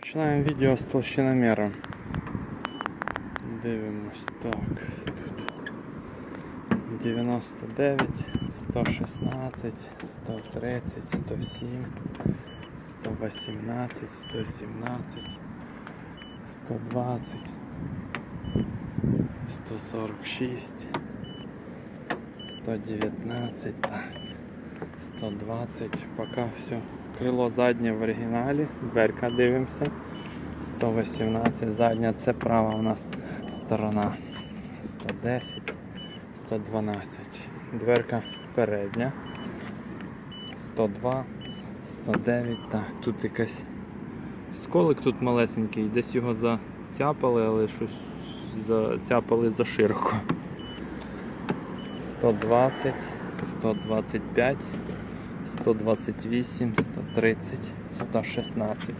Починаємо відео з толщиномера. Дивимось так. Тут 99, 116, 130, 107, 118, 117, 120, 146, 119, так. 120, поки все. Крило заднє в оригіналі, дверка дивимося. 118, задня це права у нас сторона. 110, 112. Дверка передня. 102, 109. Так, тут якась сколик тут малесенький, десь його зацяпали, але щось зацяпали за широко. 120, 125, 128, 130, 116.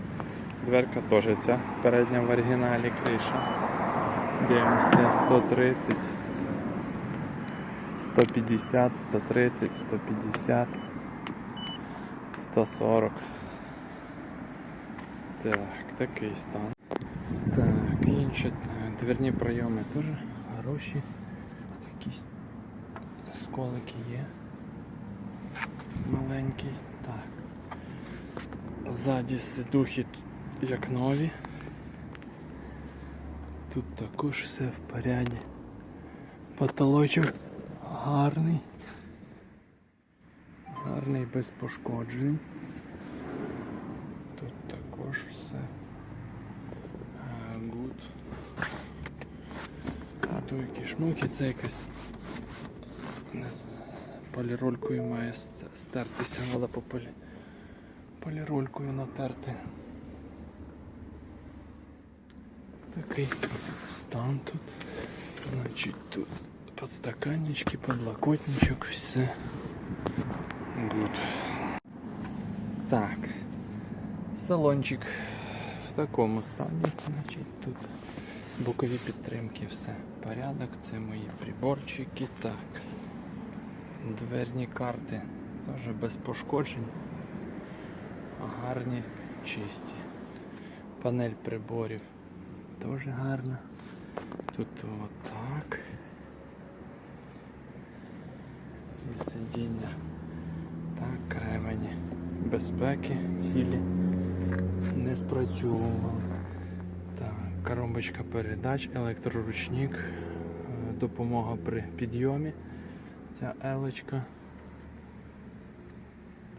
Дверка теж ця передня в оригіналі криша. Дивимося 130, 150, 130, 150, 140. Так, такий стан. Так, інші дверні прийоми теж хороші. Якісь сколики є. Маленький. Так. Ззаді сидухи як нові. Тут також все в поряді. Потолочок гарний. Гарний без пошкоджень. Тут також все. е, Гуд. А тут шмуки, це якась не знаю, поліролькою має ст- стертися, треба по полі... поліролькою натерти. Такий стан тут. Значить тут подстаканнички, подлокотничок, все. Гуд. Так. Салончик в такому стані, значить тут бокові підтримки, все. Порядок, це мої приборчики. Так. Дверні карти теж без пошкоджень. Гарні, чисті. Панель приборів теж гарна. Тут отак. Ці сидіння. Так, кремені. Безпеки цілі не спрацьовували. Так, коробочка передач, електроручник, е, допомога при підйомі. Ця елочка.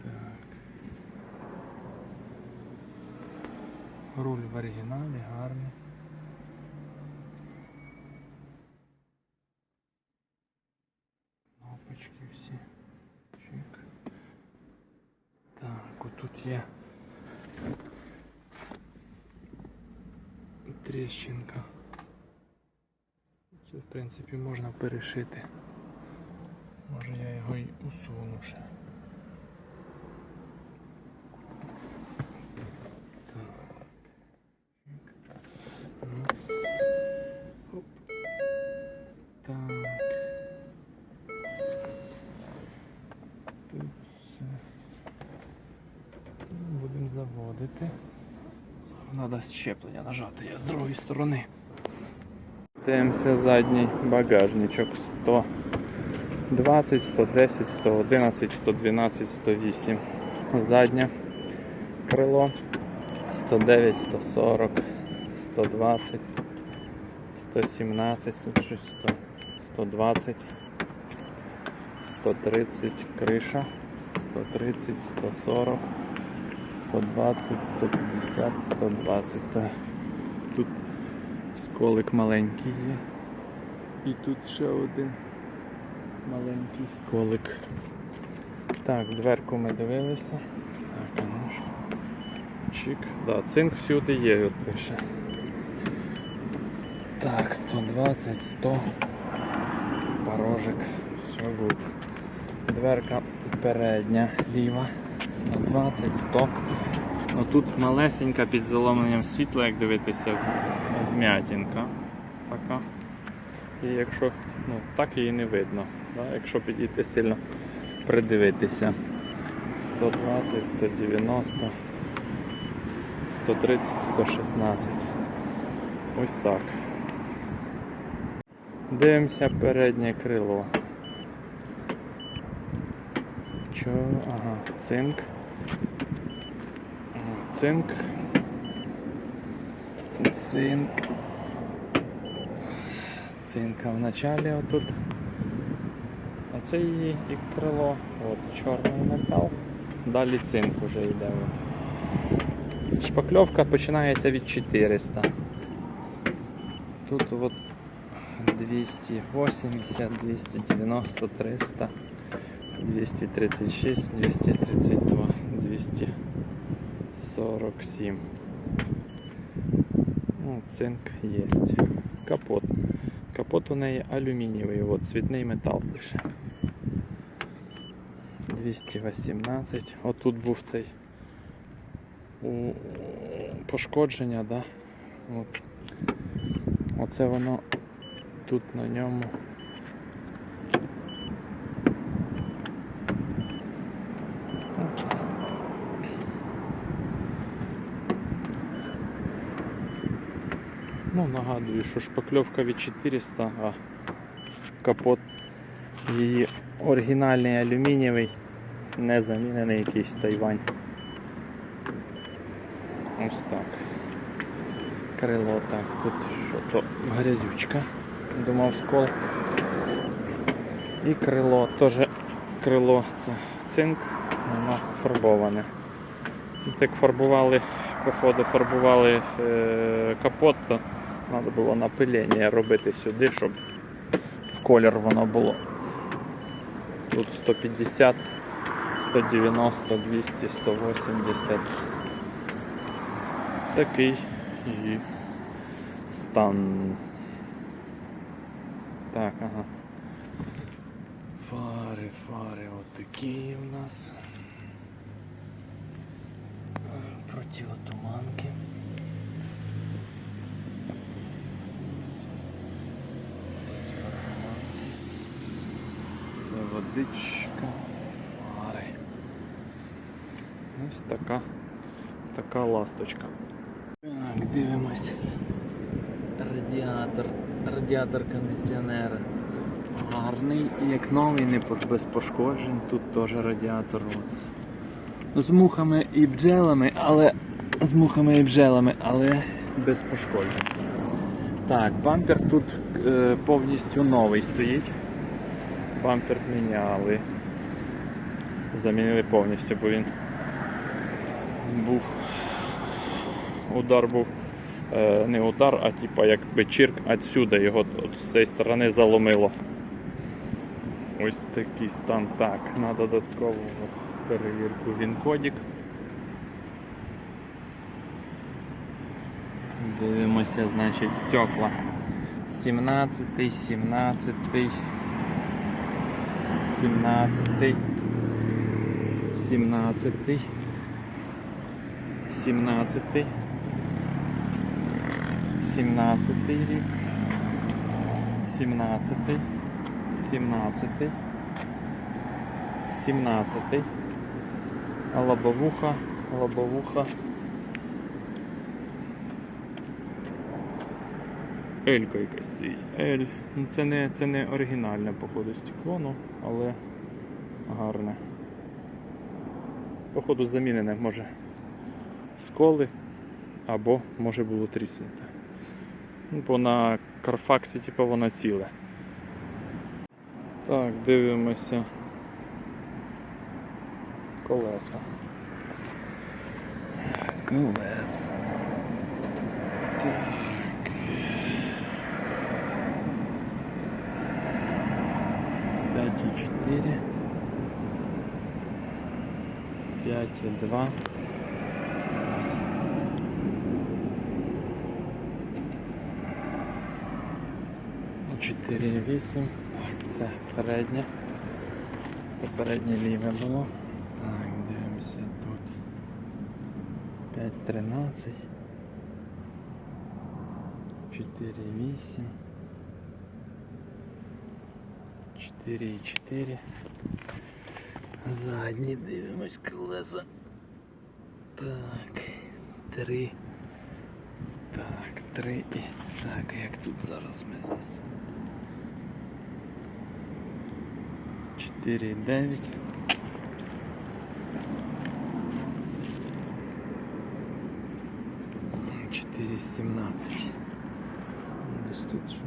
Так. Руль в оригіналі, гарний. Кнопочки всі. Чик. Так, отут є тріщинка. Це в принципі можна перешити. Може я його й усуну ще. Заводити. Треба щеплення нажати я з другої сторони. Дивимося задній багажничок 100. 20, 110, 111, 112, 108. Заднє крило 109, 140, 120, 117, тут щось 100, 120, 130, криша, 130, 140, 120, 150, 120. Та Тут сколик маленький є. І тут ще один маленький сколик. Так, дверку ми дивилися. Так, ну. Чик. Да, цинк всюди є, от пише. Так, 120, 100. Порожик. Все гуд. Дверка передня, ліва. 120, 100. Ну тут малесенька під заломленням світла, як дивитися, вм'ятінка. Така. І якщо ну, так її не видно, да? якщо підійти сильно придивитися. 120, 190, 130, 116. Ось так. Дивимося переднє крило. Чо? Ага, цинк. Цинк. Цинк. Цинка в началі отут. Оце її і крило. От чорний метал. Далі цинк вже йде. От. Шпакльовка починається від 400. Тут от 280, 290, 300, 236, 232, 247. Ну, цинк є. Капот. Капот у неї алюмінієвий, от цвітний метал лише. 218. Отут був цей у- пошкодження, да? От. Оце воно тут на ньому. Ну, нагадую, що шпакльовка від 400, а капот її оригінальний алюмінієвий, не замінений якийсь Тайвань. Ось так. Крило так, тут що то грязючка, думав скол. І крило, теж крило це цинк, воно фарбоване. Як фарбували, походу фарбували е, капот, то треба було напилення робити сюди, щоб в колір воно було. Тут 150, 190, 200, 180. Такий і стан. Так, ага. Фари, фари, от такі у нас. Противотуманки. Фари. Ось така, така ласточка. Так, дивимось. Радіатор, радіатор кондиціонера. Гарний, як новий, не без пошкоджень. Тут теж радіатор. З- З мухами і бджелами, але з мухами і бджелами, але без пошкоджень. Так, бампер тут е, повністю новий стоїть. Бампер міняли. Замінили повністю, бо він був. Удар був е, не удар, а типа якби чирк отсюда його от з цієї сторони заломило. Ось такий стан. Так, на додаткову перевірку він кодік. Дивимося, значить, стекла. 17, 17, 17, 17, 17, 17 рік, 17, 17, 17, лобовуха, лобовуха. Елька якась стоїть. Ель. Ну, це не, це не оригінальне, походу, стекло, ну, але гарне. Походу замінене, може сколи або може було тріснуте. Ну, бо на Карфаксі типу, воно ціле. Так, дивимося. Колеса. Колеса. Так. П'ять і чотири. Вісім. Так, це переднє. Це переднє ліве було. Так, дивимося тут. 5, 13. 4, 8. 4 і 4. Задні дивимось колеса. Так. три. Так, три і. Так, як тут зараз ми зас. 4 9. Чотири сімнадцять. Десь тут що?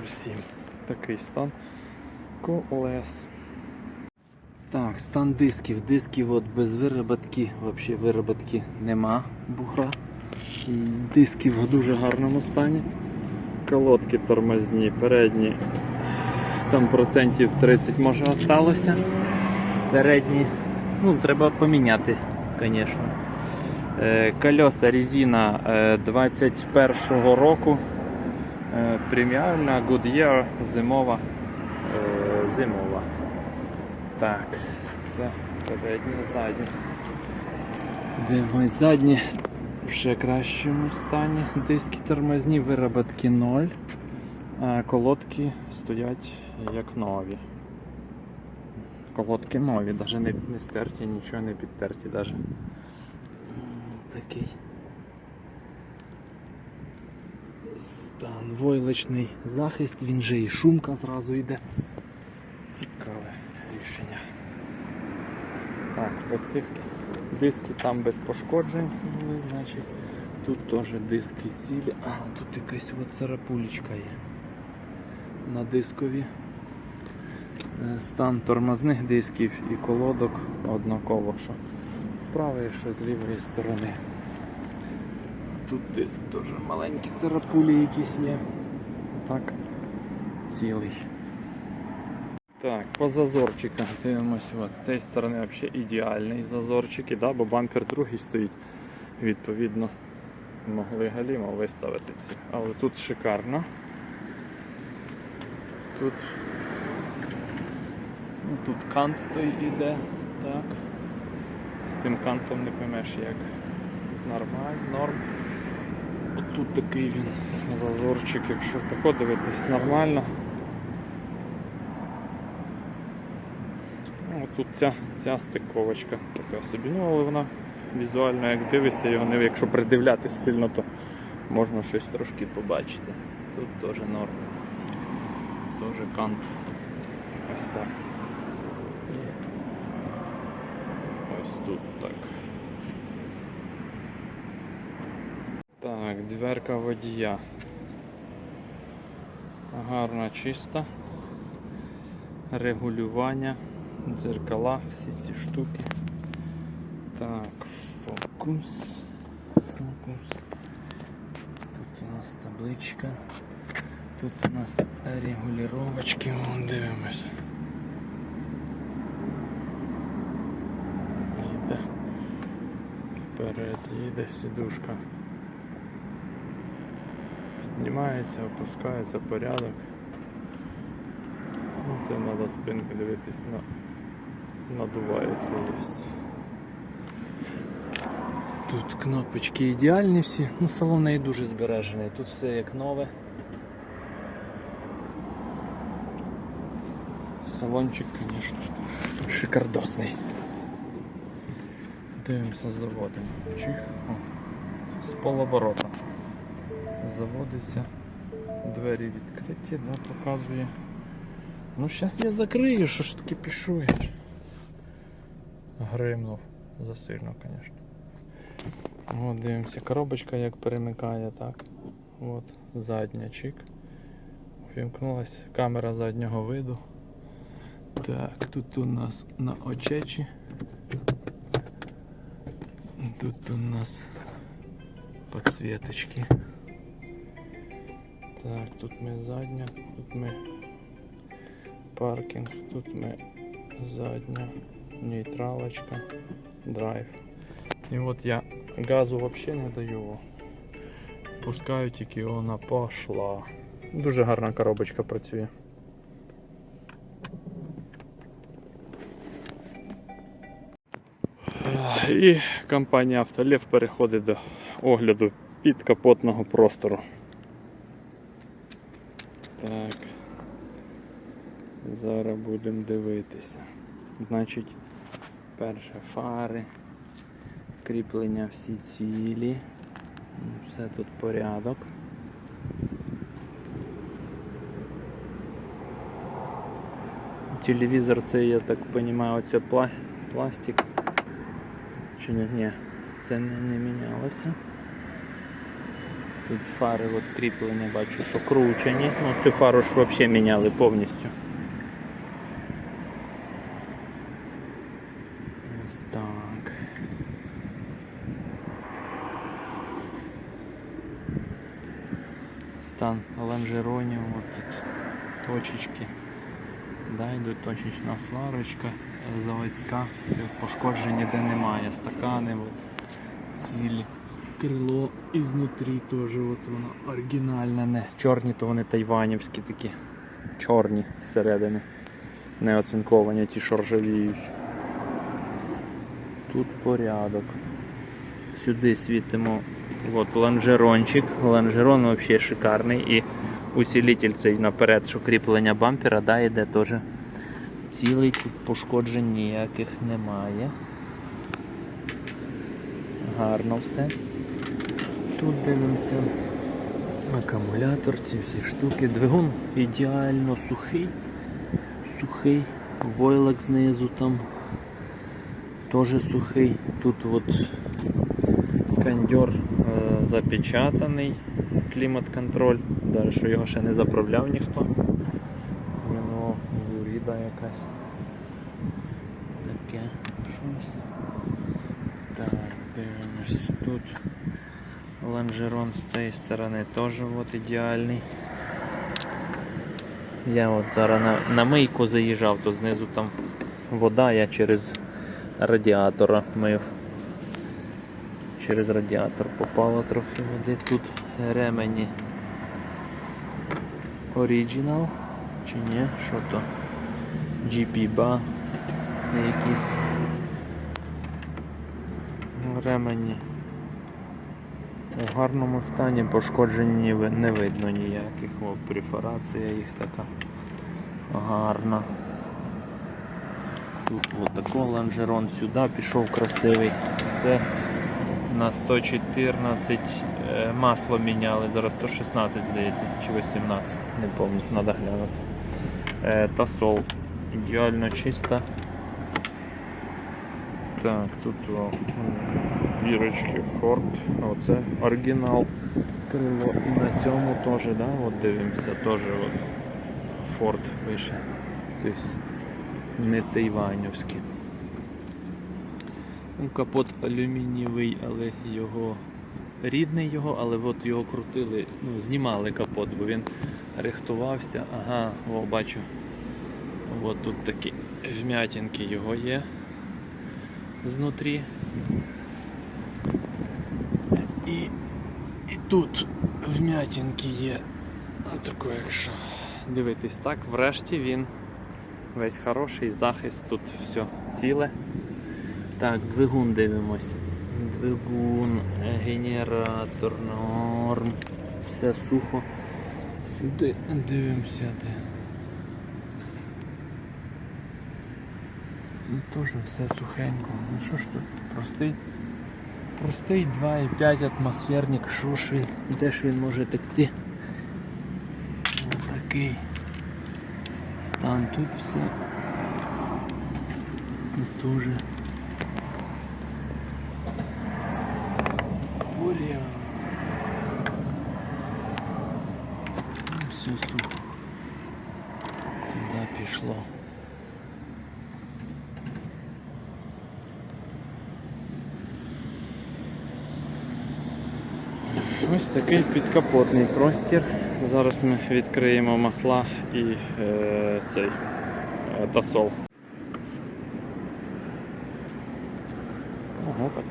407. Такий стан колес. Так, стан дисків. Дисків от без вироботки, взагалі вироботки нема бугра. Диски в дуже гарному стані. Колодки тормозні, передні. Там процентів 30 може осталося. Передні. Ну, треба поміняти, звісно. Е, Колеса резина е, 21-го року. Е, Преміальна Goodyear зимова. Е, Зимова. Так, це переднє, заднє. Дивимось заднє в ще кращому стані. Диски тормозні, вироботки 0. А колодки стоять як нові. Колодки нові, навіть не, не стерті, нічого не підтерті навіть. Такий стан. Войлочний захист, він же і шумка зразу йде. Цікаве рішення. Так, по цих диски там без пошкоджень були, значить тут теж диски цілі. А, тут якась от царапулечка є. На дискові. Е, Стан тормозних дисків і колодок однаково, що з правої, що з лівої сторони. Тут диск теж маленькі царапулі якісь є. Так, цілий. Так, по зазорчикам дивимося. От, з цієї сторони взагалі ідеальний зазорчик, і, да, бо бампер другий стоїть. Відповідно, могли галімо виставити ці. Але тут шикарно. Тут, ну, тут кант той іде, так. З тим кантом не поймеш як. Нормально, норм. Тут такий він зазорчик, якщо тако дивитись, нормально. Ну, тут ця, ця стиковочка така собі, ну але вона візуально, як дивишся, його не якщо придивлятись сильно, то можна щось трошки побачити. Тут теж норм. Теж кант. Ось так. І ось тут так. Так, дверка водія. Гарна чиста. Регулювання, дзеркала, всі ці штуки. Так, фокус. Фокус. Тут у нас табличка. Тут у нас регулировочки, вон дивимось. Їде вперед, їде сідушка. Піднімається, опускається порядок. Ну, Це треба спинки дивитись на надувається є. Тут кнопочки ідеальні всі, ну салон в неї дуже збережений, тут все як нове. Салончик, звісно, шикардосний. Дивимося заводимо. Чих. З полоборота. Заводиться. Двері відкриті, да, показує. Ну зараз я закрию, що ж таки пішуєш. Гримнув засильно, звісно. От дивимося, коробочка як перемикає, так. От, задня чик. Вімкнулася камера заднього виду. Так, тут у нас на очечі. Тут у нас подсветочки. Так, тут ми задня, тут ми паркінг, тут ми задня, нейтралочка, драйв. І от я газу взагалі не даю. Пускаю тільки вона пошла. Дуже гарна коробочка працює. І компанія Автолев переходить до огляду підкапотного простору. Так. Зараз будемо дивитися. Значить, перше фари, Кріплення всі цілі. Все тут порядок. Телевізор це, я так розумію, оце пла... пластик. Чи ні? Ні, це не, не мінялося. Тут фари от кріплення бачу, що кручені. Ну, цю фару ж взагалі міняли повністю. Ось так. Стан лонжеронів, от тут точечки. Да, йдуть точечна сварочка е, заводська, все, пошкоджень ніде немає, стакани, от, цілі. Крило ізнутрі теж от воно оригінальне, не чорні, то вони тайванівські такі. Чорні зсередини. Не оцинковані, ті, що ржавіють. Тут порядок. Сюди світимо от, лонжерончик. Лонжерон взагалі шикарний. І усилитель цей наперед, що кріплення бампера, да, йде теж цілий, тут пошкоджень ніяких немає. Гарно все. Тут дивимося. Акумулятор, ці всі штуки. Двигун ідеально сухий. Сухий. Войлок знизу там теж сухий. Тут от кондьор запечатаний, клімат-контроль, Даже що його ще не заправляв ніхто. Воно гуріда якась. Таке щось. Так, дивимось тут. Лонжерон з цієї сторони теж от ідеальний. Я от зараз на, на мийку заїжджав, то знизу там вода, я через радіатора мив. Через радіатор попало трохи води. Тут ремені Original чи ні? Що то? GP-BA якісь ремені у гарному стані, пошкоджень не видно ніяких. О, перфорація їх така гарна. Тут от такий сюди пішов красивий. Це на 114 е, масло міняли, зараз 116 здається, чи 18, не пам'ятаю, треба глянути. Е, Тасол. Ідеально чиста. Так, тут о, м, вірочки Ford, оце оригінал крило. І на цьому теж, да, от дивимося, теж от Ford вище. Тобто не тайванівський. Ну, Капот алюмінієвий, але його рідний його, але от його крутили, ну, знімали капот, бо він рихтувався. Ага, о, бачу. От тут такі вмятинки його є знутрі. І, і тут вмятинки є. Отако, якщо дивитись так, врешті він весь хороший, захист, тут все ціле. Так, двигун дивимось. Двигун, е, генератор, норм. Все сухо. Сюди дивимося. Де. Ну теж все сухенько. Ну що ж тут? Простий. Простий 2,5 атмосферник, що ж він, де ж він може текти? Отакий стан тут все. Тут теж. Порядок. Ну, все сухо. Туди пішло. Ось такий підкапотний простір. Зараз ми відкриємо масла і е, цей е, тасол. Ага, так.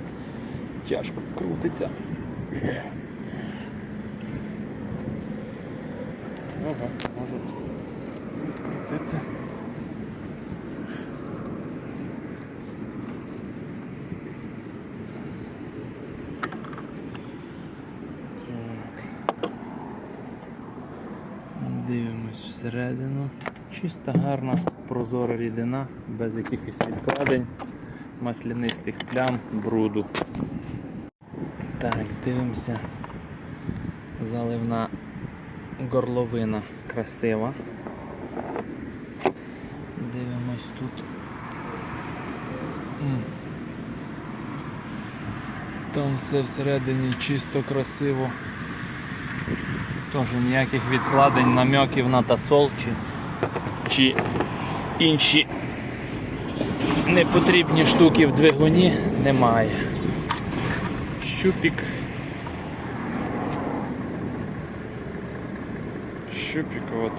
Тяжко крутиться. Ага, можу відкрутити. Дивимось всередину. Чиста, гарна, прозора рідина, без якихось відкладень. маслянистих плям бруду. Так, дивимося. Заливна горловина красива. Дивимось тут. Там все всередині чисто красиво. Теж ніяких відкладень, намеків на тасол чи, чи інші непотрібні штуки в двигуні немає. Щупік. Щупік от.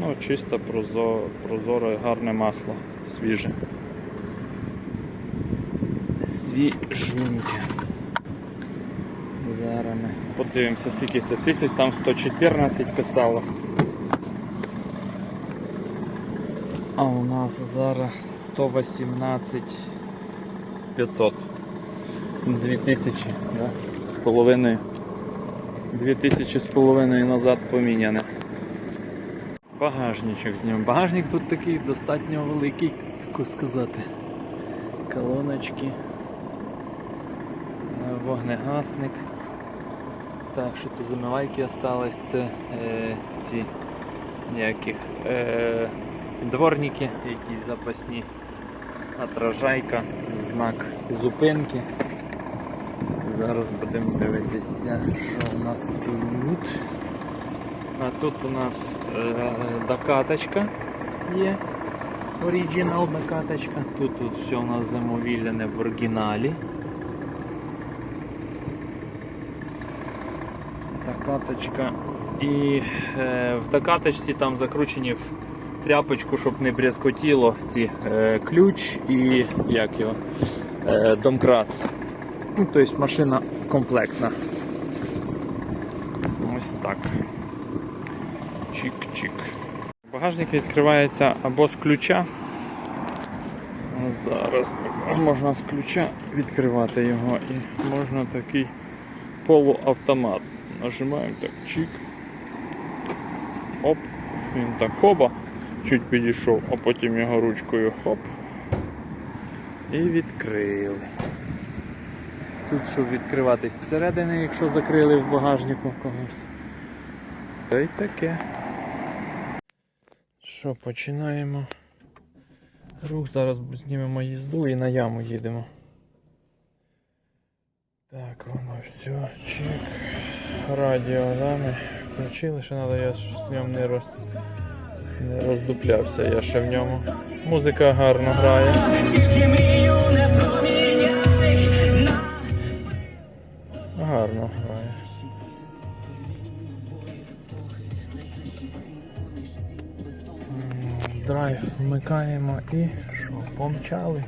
Ну, чисто прозо- прозоре, гарне масло, свіже. Свіженьке. Зараз ми подивимося, скільки це тисяч, там 114 писало. А у нас зараз 118 500. 2000, да? з половиною. 2000 з половиною назад поміняне. Багажничок знімемо. Багажник тут такий достатньо великий, тако сказати. Колоночки. Е, Вогнегасник. Так, що тут замивайки остались, це е, ці ніяких е, дворники, якісь запасні. Отражайка, знак зупинки. Зараз будемо дивитися, що у нас тут. А тут у нас е, докаточка є. Оригінал докаточка. Тут, тут все у нас замовілене в оригіналі. Докаточка. І е, в докаточці там закручені в тряпочку, щоб не брязкотіло ці е, ключ і як його, е, домкрат. Ну, тобто машина комплектна. Ось так. Чик-чик. Багажник відкривається або з ключа. Зараз можна з ключа відкривати його і можна такий полуавтомат. Нажимаємо так чик. Оп, він так хоба, чуть підійшов, а потім його ручкою хоп. І відкрили. Тут, щоб відкриватись зсередини, якщо закрили в багажнику когось. Та й таке. Що, починаємо. Рух, зараз знімемо їзду і на яму їдемо. Так, воно все, чик. Радіо, да, ми включили, що треба, я в ньому не, роз... не роздуплявся, я ще в ньому. Музика гарно грає. Вмикаємо і що, помчали.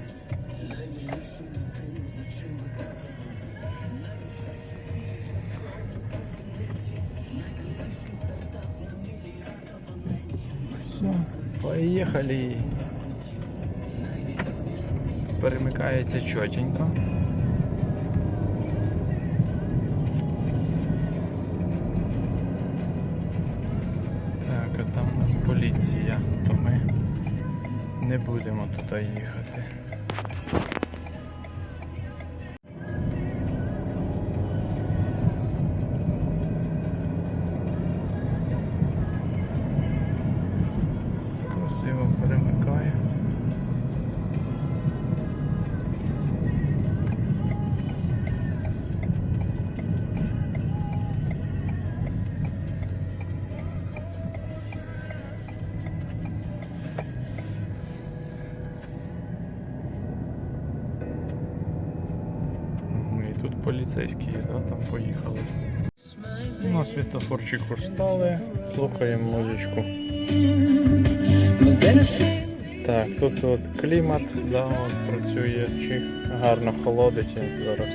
Все, поїхали. Перемикається чотенько. Будемо туди їхати. Поліцейські, да, там поїхали. На світофорчику стали, слухаємо музичку. Так, тут от клімат, да, от працює, чи гарно холодить зараз.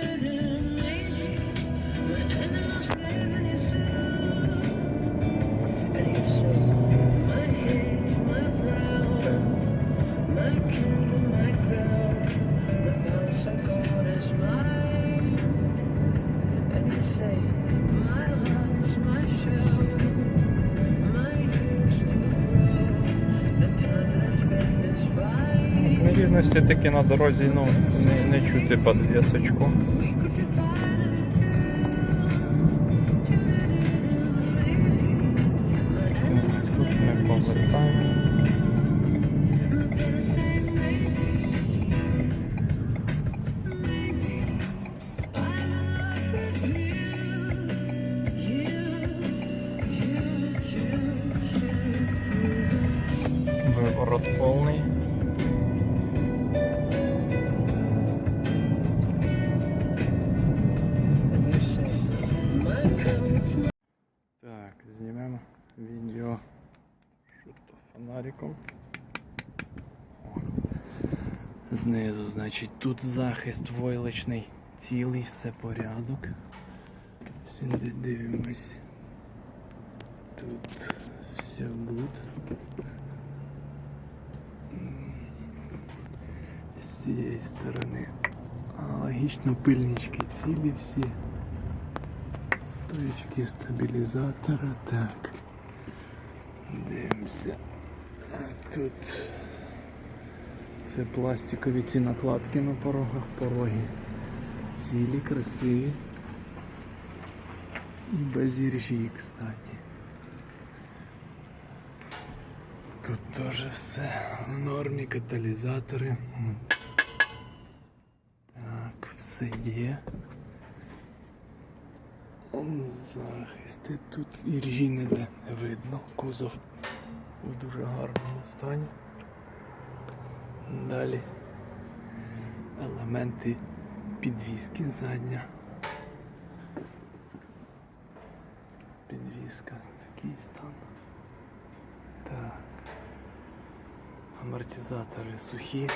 Таки на дорозі ну, не, не чути підвісочку. Так, Тут ми повертаємо. Виворот повний. Знизу, значить, тут захист войлочний, цілий, все порядок. Сюди дивимось. Тут все good. З цієї сторони. Аналогічно пильнички цілі всі. Стоечки стабілізатора. Так. Дивимося. А тут це пластикові ці накладки на порогах, пороги. Цілі, красиві. І без іржі, кстати. Тут теж все в нормі, каталізатори. Так, все є. Захисти тут іржі не видно. Кузов в дуже гарному стані. Далі елементи підвіски задня. Підвіска, такий стан. Так. Амортизатори сухі.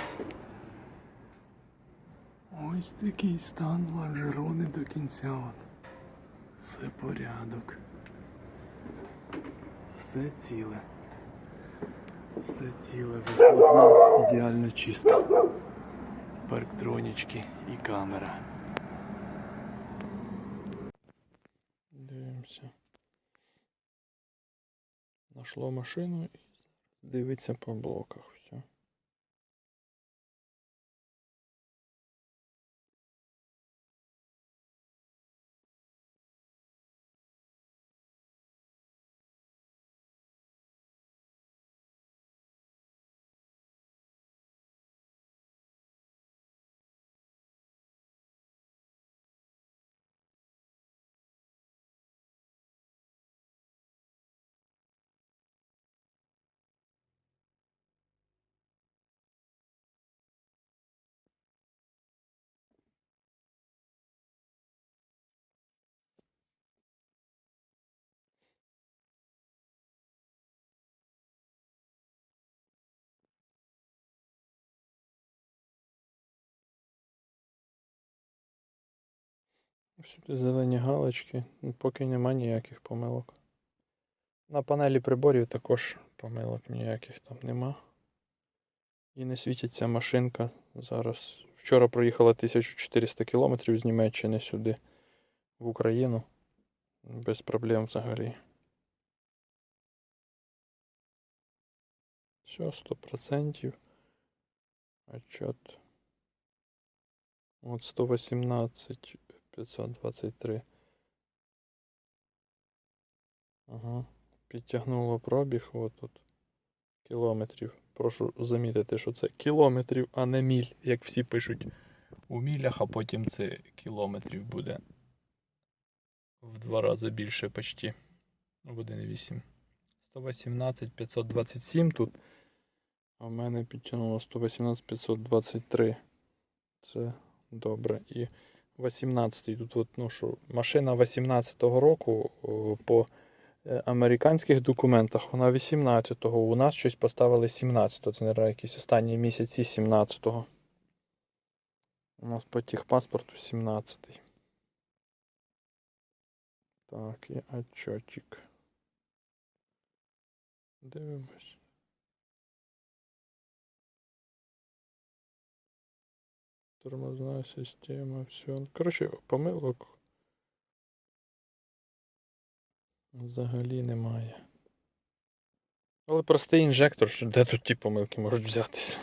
Ось такий стан лонжерони до кінця. От. Все порядок. Все ціле. Все ціле, виходно, ідеально чисто. Парктронічки і камера. Дивимося. Нашло машину і дивиться по блоках Всюди зелені галочки, ну, поки нема ніяких помилок. На панелі приборів також помилок ніяких там нема. І не світиться машинка. Зараз. Вчора проїхала 1400 км з Німеччини сюди, в Україну. Без проблем взагалі. Все, 100%. Отчет. От 118 523. Ага. Підтягнуло пробіг от тут. Кілометрів. Прошу замітити, що це кілометрів, а не міль, як всі пишуть у мілях, а потім це кілометрів буде в два рази більше почти. В 1,8. 118 527 тут. А в мене підтягнуло 118 523. Це добре. І 18 тут от, ну, що, машина 18-го року по е, американських документах вона 18-го. У нас щось поставили 17-го. Це, мабуть, якісь останні місяці 17-го. У нас по техпаспорту 17-й. Так, і отчетчик. Дивимось. Тормозна система, все. Коротше, помилок взагалі немає. Але простий інжектор, що де тут ті помилки можуть взятися?